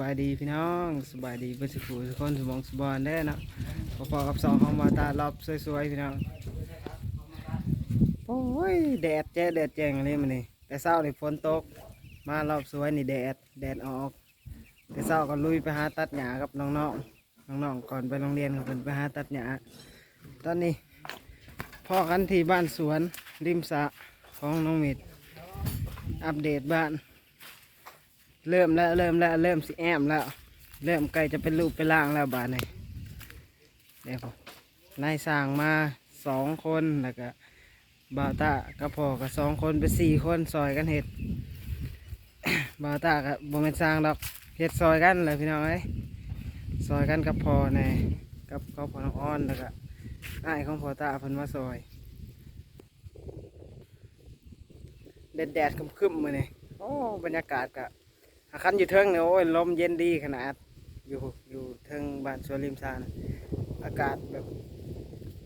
บายดีพี่น้องสบายดีเพื่อนสุขุทุกคนสมองสบอนได้นะพอๆกับสองห้องมาตาลอบสวยๆพี่น้องโอ้ยแดดแจ้แดดแจ้งอะไรมันนี่แต่เช้านี่ฝนตก มารอบสวยนี่แดดแดดออก แต่เช้าก็ลุยไปหาตัดหญ้ากับน้องๆน้องๆก่อนไปโรงเรียนก็เพิ่นไปหาตัดหญ้าตอนนี้พ่อกันที่บ้านสวนริมสะของน้องมิดอัปเดตบ้าน เริ่มแล้วเริ่มแล้วเริ่มสิแอมแล้ว เริ่มใกล้จะเป็นรูปเป็นร่างแล้วบาดนี้เดี๋ยวผมนายสร้างมาสองคนแล้วก็บาตากับพ่อกับสองคนเป็นสี่คนซอยกันเห็ดบาตากับบ่เป็นสร้างดอกเห็ดซอยกันเลยพี่น้องเอ้ยซอยกันกับพ่อแน่กับครอบครัวน้องอ้อนแล้วก็อ้ของพ่อตาเพิ่นมาซอยแดดแดดคึมๆมาเนี่ยโอ้บรรยากาศกะ อาคันอยู่เทิงเนี่ยโอ้ยลมเย็นดีขนาด อยู่อยู่เทิงบ้านสวนริมซานะอากาศแบบ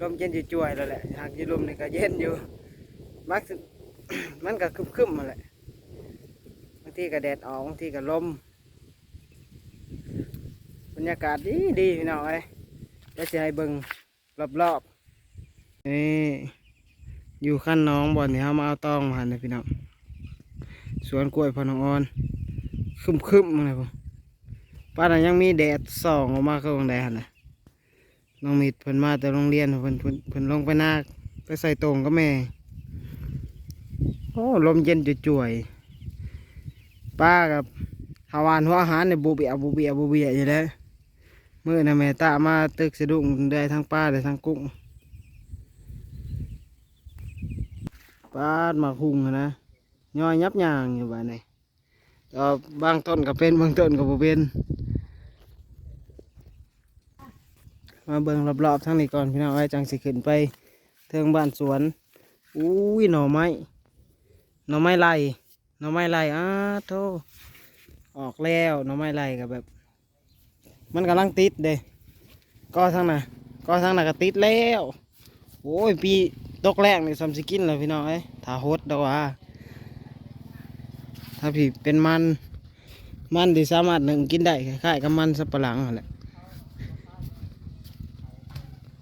ลมเย็นอยู่จ่วยแล้วแหละหากอยู่ลมนี่ก็เย็นอยู่มักมันก็คึมๆมาแหละบางทีก็แดดออกบางทีก็ลมบรรยากาศดีดีพี่น้องเอ้ยแล้วจะให้เบิ่งรอบๆนี่อยู่ขั้นน้องบ่อนี่เขามาเอาตองมาหั่นนะพี่น้องสวนกล้วยพอนองออน คึมคึมๆอะไรพวกป้านนั้นยังมีแดดส่องออกมาเข้าข้างแดดนะน้องมิดเพิ่นมาแต่โรงเรียนเพิ่นเพิ่นเพิ่นลงไปนาไปใส่ตรงก็แม่โอ้ลมเย็นจะจ่ยๆป้ากับหาวานหัวอาหารเนี่ยบูเบียบูเบียบูเบียอยู่แล้วเมื่อนะแม่ตามาตึกสะดุ้งได้ทั้งป้าได้ทั้งกุ้งป้ามาคุงนะย่อยยับยางอยู่บ้านนี้ ก็บางต้นก็เป็นบางต้นก็บ่เป็นมาเบิ่งรอบๆทั้งนี้ก่อนพี่น้องไอ้จังสิขึ้นไปเทิงบ้านสวนอุ้ยหน่อไม้หน่อไม้ไล่หน่อไม้ไล่อ้าโธ่ออกแล้วหน่อไม้ไล่ก็แบบ มันกำลังติดเด้ก็ทั้งน่ะก็ทั้งน่ะก็ติดแล้ว โอ้ยปีตกแรกนี่ซัมสิกินแล้วพี่น้องเอ้ถ้าโหดดอกว่า ถ้าผีเป็นมัน มันที่สามารถหนึ่งกินได้คล้ายๆกับมันสับปะหลังแหละ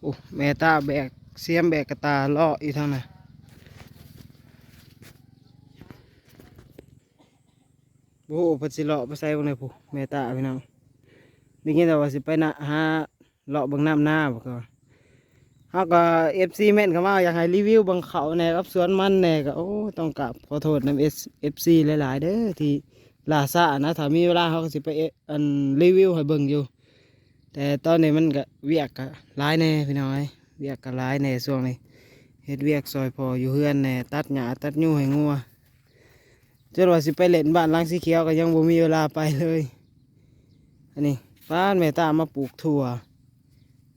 โอ้แม่ตาแบกเสียมแบกกระตาล่ออีกทางน่ะโอ้โหเพัสิเลาะไปใส่บงในผู้แม่ตาพี่น้องได้ยินแต่ว่าสิไปนะหาเลาะบางน้ำหน้าบ่ก็ เขาก็เอฟซีแม่นเขามาอยากให้รีวิวบางเขาแหน่กับสวนมันแหน่ก็โอ้ต้องกราบขอโทษนำเอสเอฟซีหลาย ๆ เด้อที่ลาซานะถ้ามีเวลาเขาก็สิไปอันรีวิวให้เบิ่งอยู่ แต่ตอนนี้มันก็เวียกก็หลายแน่พี่น้อยเวียกก็หลายแน่ช่วงนี้เฮ็ดเวียกซอยพออยู่เฮือนแน่ตัดหญ้าตัดยูให้งัวจนว่าสิไปเล่นบ้านหลังสีเขียวก็ยังบ่มีเวลาไปเลย อันนี้ฟ้านแม่ตามาปลูกถั่ว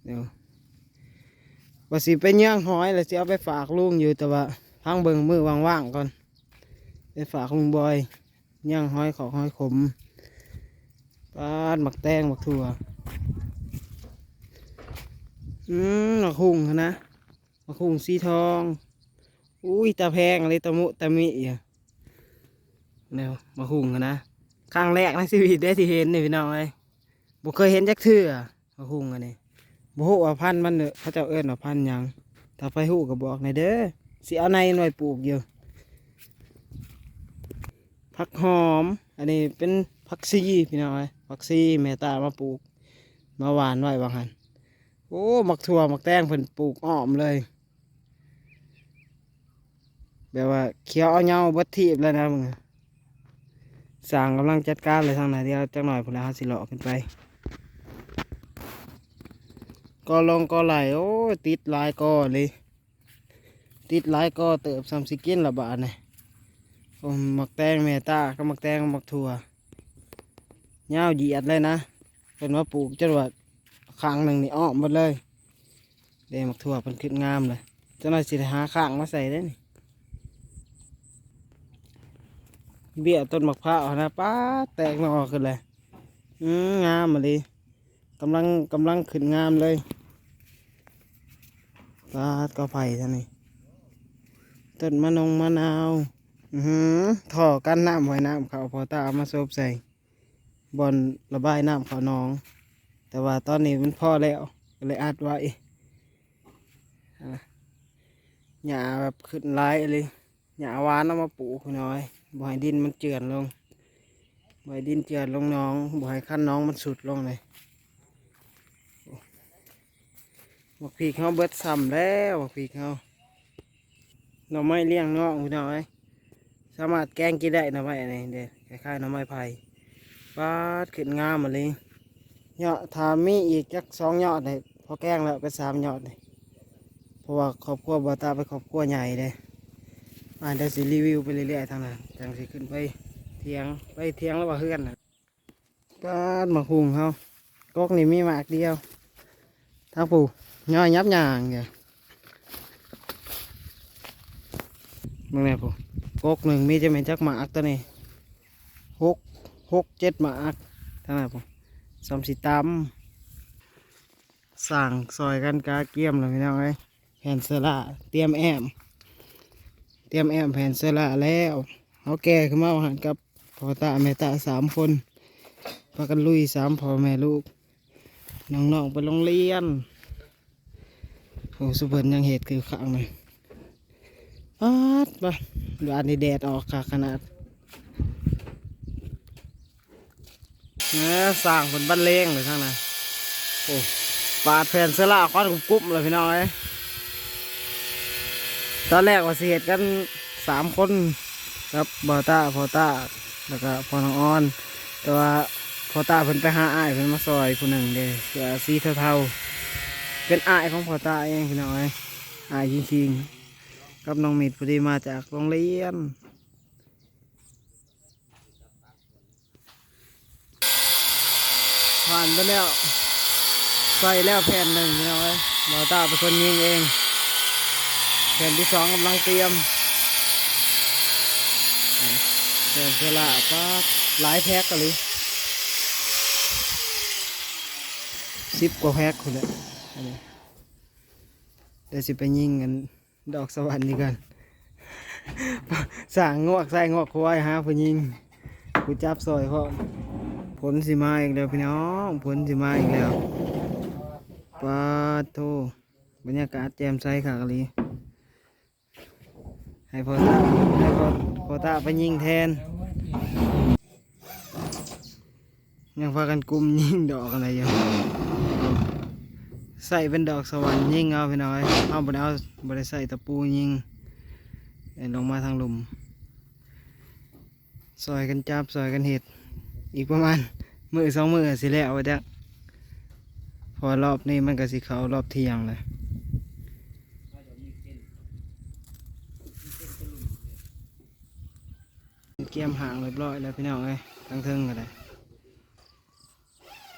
เดี๋ยว ว่าสิไปย่างหอยแล้วสิเอาไปฝากลุงอยู่แต่ว่าพังเบิงมือว่างๆก่อนไปฝากลุงบอยย่างหอยขอหอยขมปาดหมักแตงหมักถั่วอืมหมักหุ่งนะหมักหุ่งสีทองอุ้ยตาแพงอะไรตะมุตะมิอะเดี๋ยวหมักหุ่งนะครั้งแรกในชีวิตได้ที่เห็นนี่พี่น้องเลยบ่เคยเห็นจักเทื่อหมักหุ่งอันนี้ บ่ฮู้ว่าพันธุ์มันเด้อเขาเจ้าเอิ้นว่าพันธุ์หยังถ้าไปฮู้ก็บอกในอยเด้อสิเอาในหน่วยปลูกอยู่ผักหอม อันนี้เป็นผักซีพี่น้องเอ้ยผักซีแม่ตามาปลูก มาหวานไว้บางหันโอ้หมักถั่วหมักแตงเพิ่นปลูกอ้อมเลยแบบว่าเขียวเอาเงาบัดทีบแล้วนะมึงสร้างกำลังจัดการเลยทางไหนเดียวจังหน่อยพุ่นแล้วเราสิเลาะขึ้นไป ก็ลงก็ไหลโอ้ติดหลายก็เลย ติดหลายก็เติบซัมซิกินละบาทนี่ยโอ้หมักแตงเมตาก็มักแตงมักถั่วเงาเหยียดเลยนะเป็นว่าปลูกจนว่าข้างหนึ่งนี่อ้อมหมดเลยเดมักถั่วเป็นขึ้นงามเลยจ้าหน่อยสิหาข้างมาใส่ได้นี่เบี้ยต้นมะพร้าวนะป้าแตกหนอขึ้นเลยอืมงามมาเลยำลังกำลังขึ้นงามเลยป้าดก็ไผ่ท่านี่ต้นมะนงมะนาวอือหือท่อกั้นน้ำไว้น้ำเขาพอตาเอามาโซบใส่บอนระบายน้ำเขาหนอง แต่ว่าตอนนี้มันพ่อแล้วก็เลยอัดไว้อะหญ้าแบบขึ้นหลายเลยหญ้าหวานเอามาปลูกน่อยบ่ให้ดินมันเจือนลงบ่ให้ดินเจือนลงน้องบ่ให้ขั้นน้องมันสุดลงเลย บักพีเขาเบิดซ้ำแล้วบักพีเขาหน่อไม้เลี้ยงน้องพี่น้อยสามารถแกงกินได้หน่อไม้นนี้เด็ดคล้ายๆหน่อไม้ไผ่ปาดขึ้นงามมาเลยยอดถามมีอีกจักสองยอดเลยพอแกงแล้วเป็นสามยอดเลยเพราะว่าครอบครัวบาตาเป็นครอบครัวใหญ่เลยอ่านได้สิรีวิวไปเรื่อยๆทางนั้นจังสิขึ้นไปเทียงไปเทียงแล้วว่าเฮือนนะก็มาหุงเขากอกนี่มีมากเดียวทางปู ย่อยยับยางเงี้ยมึงไงปู่กกหนึ่งมีจะเป็นจักหมากตัวนี้หกหกเจ็ดหมากทางไหนปู่สอมสีตำสั่งซอยกันกาเกียมเลยพี่น้องเอ้แผ่นเสละเตรียมแอม เตรียมแอมแผ่นเสละแล้วเขาแก่ขึ้นมาอาหารกับพ่อตาแม่ตาสามคนพากันลุยสามพ่อแม่ลูกน้องๆไปโรงเรียน โอ้สุเพิ่นยังเหตุคือขังเลยปัดปะดานนี้แดดออกค่ะขนาดเนี่ยสร้างคนบ้านเลงเลยทั้งนั้นโอ้ปาดแผ่นเสลาควันกรุ๊บๆเลยพี่น้องเอ้ยตอนแรกว่าเสิเหตุกันสามคนกับบอต้าพอต้าแล้วก็พอน้องออน แต่ว่าพอต้าเพิ่นไปหาอ้ายเพิ่นมาซอยผู้หนึ่งเด้เสือสีเทาๆ เป็นอายของพอตาเองพี่น้องเอ้ยอายจริงๆกับน้องมิดพอดีมาจากโรงเรียนผ่านไปแล้วใส่แล้วแผ่นหนึ่งพี่น้อยหมอตาเป็นคนยิงเองแผ่นที่สองกำลังเตรียมแผ่นเสละก็หลายแพ็กกันเลยสิบกว่าแพ็กคนละ เดี๋ยวสิไปยิงกันดอกสวรรค์นี่กันสั่งงวกใส่งวกควายหาผู้ยิงผู้จับซอยพ่อผลสิมาอีกแล้วพี่น้องผลสิมาอีกแล้วปาโทบรรยากาศแจ่มใสค่ะกะลีให้พอตาให้พอพอตาไปยิงแทน ยังพากันกลุ่มยิงดอกอะไรอยู่ ใส่เป็นดอกสวรรค์ยิงเอาพี่น้อยเอาบไดเอาบไดใส่ตะปูยิงลงมาทางหลุมซอยกันจับซอยกันเห็ดอีกประมาณมือสองมือสิแล้วไว้จ้ะพอรอบนี้มันก็สิเขารอบเที่ยงเลยเกียมห่างเรียบร้อยแล้วพี่น้องเอ้ยทั้งเทิงก็ได้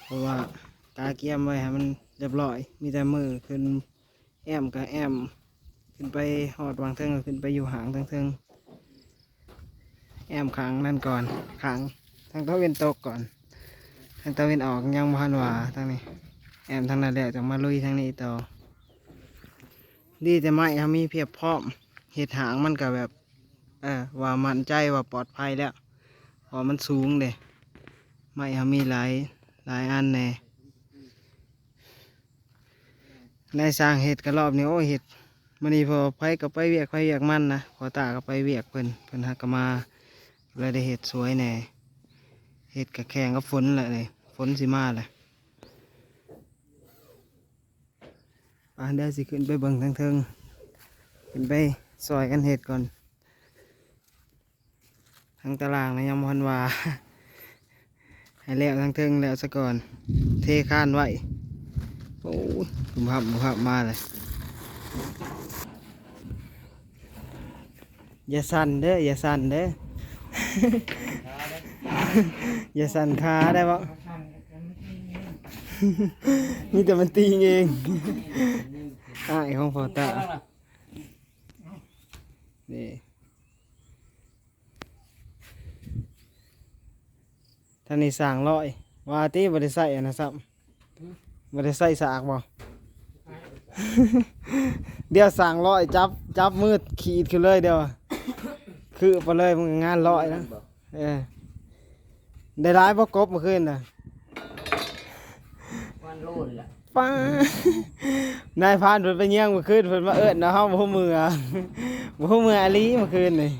เพราะว่าตาเกียมไว้ให้มัน เรียบร้อย มีแต่มือขึ้นแอมกับแอม ขึ้นไปหอดวางเทิงก็ขึ้นไปอยู่หางทั้งเทิงแอมขางนั่นก่อนขางทางตะเวนตกก่อน ทางตะเวนออกยังพันว่าทางนี้ แอมทางนั้นแหละจะมาลุยทางนี้ต่อ ดีแต่ไม่ทำมีเพียบพร้อมเห็ดหางมันก็แบบเออว่ามั่นใจว่าปลอดภัยแล้วเพอมันสูงเด้ไม่ทำมีหลายหลายอันแน่ ในสร้างเห็ดกระรอบนี้โอ้เห็ดมันนี่พอไปก็ไปเวียกไปเวียกมันนะพอตาก็ไปเวียกเพิ่นเพิ่นหักก็มาเลยได้เห็ดสวยแน่เห็ดกับแข่งกับฝนแหละเลยฝนสิมาแหละอ่าเดียวสิขึ้นไปเบิ่งทางเทิงขึ้นไปซอยกันเห็ดก่อนทางตารางนะยมวันวาให้แล้วทางเทิงแล้วซะก่อน เทข้านไว้ โอ้ยบุพับบุพับมาเลยอย่าสั่นเด้ออย่าสั่นเด้อ อย่าสั่นขาได้ปะนี่แต่มันตีเองอ้ายของพอตานี่ท่านนี่สั่งร้อยว่าตีบริใส่อันนะซับ ริใส่สากบ่ เดี๋ยวสั่งร้อยจับจับมืดขีดขึ้นเลยเดี๋ยวคือไปเลยมึงงานร้อยนะเออได้ร้ายบ่กบเมื่อคืนน่ะวันโลนละป้านายพรานเพิ่นไปเยี่ยงเมื่อคืนเพิ่นมาเอิ้นนะเฮาบ่ฮู้มืออะบ่ฮู้มืออาลีเมื่อคืนนี่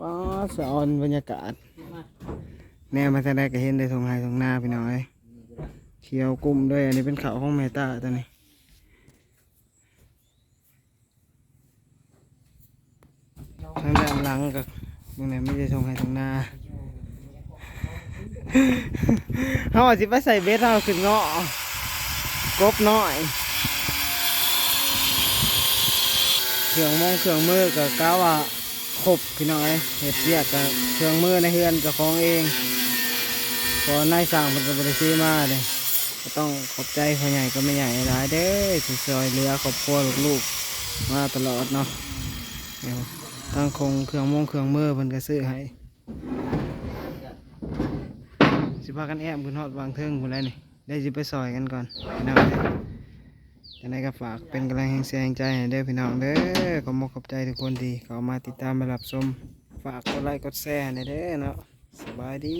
ป้าสะออนบรรยากาศมาแน่มาแต่ได้ก็เห็นได้ทงไห้ทงหน้าพี่น้องเอ้ย เขียวกลุ่มด้วยอันนี้เป็นเขาวของแม่ตาตัวนี้ทางด้านหลังก็ตรงไหนไม่ได้ทงไห้ทงหน้าเฮาอาจสิไปใส่เบ็ดเฮาขึ้นเงาะกบน้อยเครื่องมงเครื่องมือก็กล่าวว่าครบพี่น้อยเฮ็ดเรียกกับเครื่องมือในเฮือนกับของเองพอนายสั่งมันก็บริซื้อมาเลย ก็ต้องขอบใจพ่อใหญ่ก็ไม่ใหญ่หลายเด้อที่ซอยเหลือครอบครัวลูกๆ มาตลอดเนาะตั้งคงเครื่องมงเครื่องมือเพิ่นก็ซื้อให้ สิพากันแอบขึ้นฮอดวางเทิงพุ่นเลยนี่ได้สิไปซอยกันก่อนพี่น้องจังได้ก็ฝากเป็นกำลังแห่งเสียงใจให้เด้อพี่น้องเด้อขอมกขอบใจทุกคนที่เขามาติดตามมารับชมฝากกดไลค์กดแชร์ให้เด้อเนาะสบายดี